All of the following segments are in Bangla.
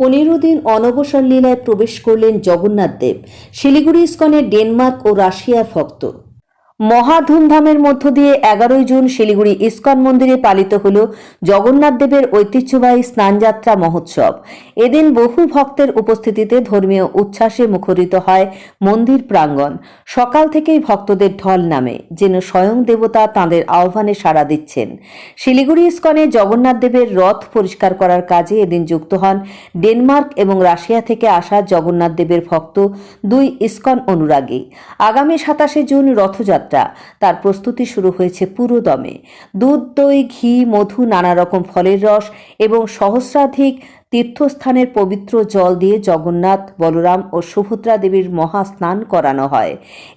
পনেরো দিন অনবসর লীলায় প্রবেশ করলেন জগন্নাথ দেব। শিলিগুড়ি ইস্কনে ডেনমার্ক ও রাশিয়ার ভক্ত। মহা ধুমধামের মধ্য দিয়ে এগারোই জুন শিলিগুড়ি ইস্কন মন্দিরে পালিত হল জগন্নাথ দেবের ঐতিহ্যবাহী স্নানযাত্রা মহোৎসব। এদিন বহু ভক্তের উপস্থিতিতে ধর্মীয় উচ্ছ্বাসে মুখরিত হয় মন্দির প্রাঙ্গণ। সকাল থেকেই ভক্তদের ঢল নামে, যেন স্বয়ং দেবতা তাঁদের আহ্বানে সাড়া দিচ্ছেন। শিলিগুড়ি ইস্কনে জগন্নাথ দেবের রথ পরিষ্কার করার কাজে এদিন যুক্ত হন ডেনমার্ক এবং রাশিয়া থেকে আসা জগন্নাথ দেবের ভক্ত দুই ইস্কন অনুরাগী। আগামী সাতাশে জুন রথযাত্রা তার প্রস্তুতি শুরু হয়েছে পুরো দমে। দুধ, দই, ঘি, মধু, নানা রকম ফলের রস এবং সহস্রাধিক তীর্থস্থানের পবিত্র জল দিয়ে জগন্নাথ, বলরাম ও সুভদ্রা দেবীর মহাস্নান করানো হয়।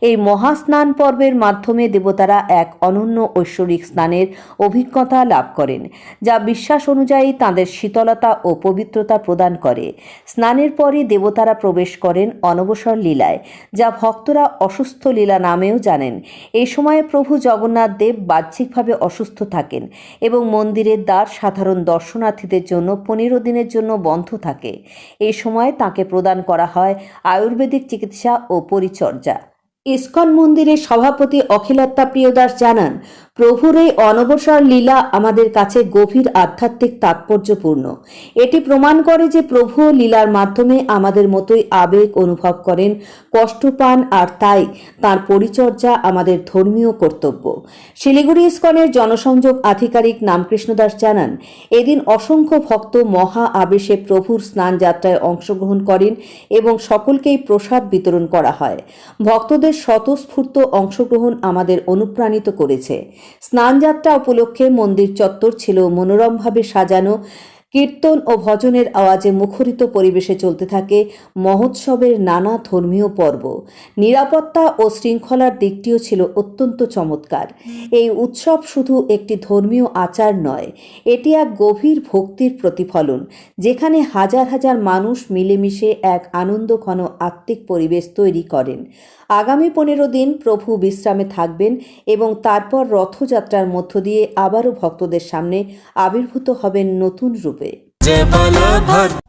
এই মহাস্নান পর্বের মাধ্যমে দেবতারা এক অনন্য ঐশ্বরিক স্নানের অভিজ্ঞতা লাভ করেন, যা বিশ্বাস অনুযায়ী তাঁদের শীতলতা ও পবিত্রতা প্রদান করে। স্নানের পরই দেবতারা প্রবেশ করেন অনবসর লীলায়, যা ভক্তরা অসুস্থ লীলা নামেও জানেন। এই সময়ে প্রভু জগন্নাথ দেব বাহ্যিকভাবে অসুস্থ থাকেন এবং মন্দিরের দ্বার সাধারণ দর্শনার্থীদের জন্য পনেরো দিনের জন্য বন্ধ থাকে। এ সময় তাকে প্রদান করা হয় আয়ুর্বেদিক চিকিৎসা ও পরিচর্যা। ইস্কন মন্দিরের সভাপতি অখিলত্তা প্রিয়দাস জানান, প্রভুর এই অনবসর লীলা আমাদের কাছে গভীর আধ্যাত্মিক তাৎপর্যপূর্ণ। এটি প্রমাণ করে যে প্রভু লীলার মাধ্যমে আমাদের মতোই আবেগ অনুভব করেন, কষ্ট পান আর তাই তার পরিচর্যা আমাদের ধর্মীয় কর্তব্য। শিলিগুড়ি ইস্কনের জনসংযোগ আধিকারিক নামকৃষ্ণ দাস জানান, এদিন অসংখ্য ভক্ত মহা আবেশে প্রভুর স্নান যাত্রায় অংশগ্রহণ করেন এবং সকলকেই প্রসাদ বিতরণ করা হয়। ভক্তদের স্বতঃস্ফূর্ত অংশগ্রহণ আমাদের অনুপ্রাণিত করেছে। স্নানযাত্রা উপলক্ষে মন্দির চত্বর ছিল মনোরমভাবে সাজানো কীর্তন ও ভজনের আওয়াজে মুখরিত পরিবেশে চলতে থাকে মহোৎসবের নানা ধর্মীয় পর্ব। নিরাপত্তা ও শৃঙ্খলার দিকটিও ছিল অত্যন্ত চমৎকার। এই উৎসব শুধু একটি ধর্মীয় আচার নয়, এটি এক গভীর ভক্তির প্রতিফলন, যেখানে হাজার হাজার মানুষ মিলেমিশে এক আনন্দঘন আত্মিক পরিবেশ তৈরি করেন। আগামী পনেরো দিন প্রভু বিশ্রামে থাকবেন এবং তারপর রথযাত্রার মধ্য দিয়ে আবারও ভক্তদের সামনে আবির্ভূত হবেন নতুন রূপে। হবে।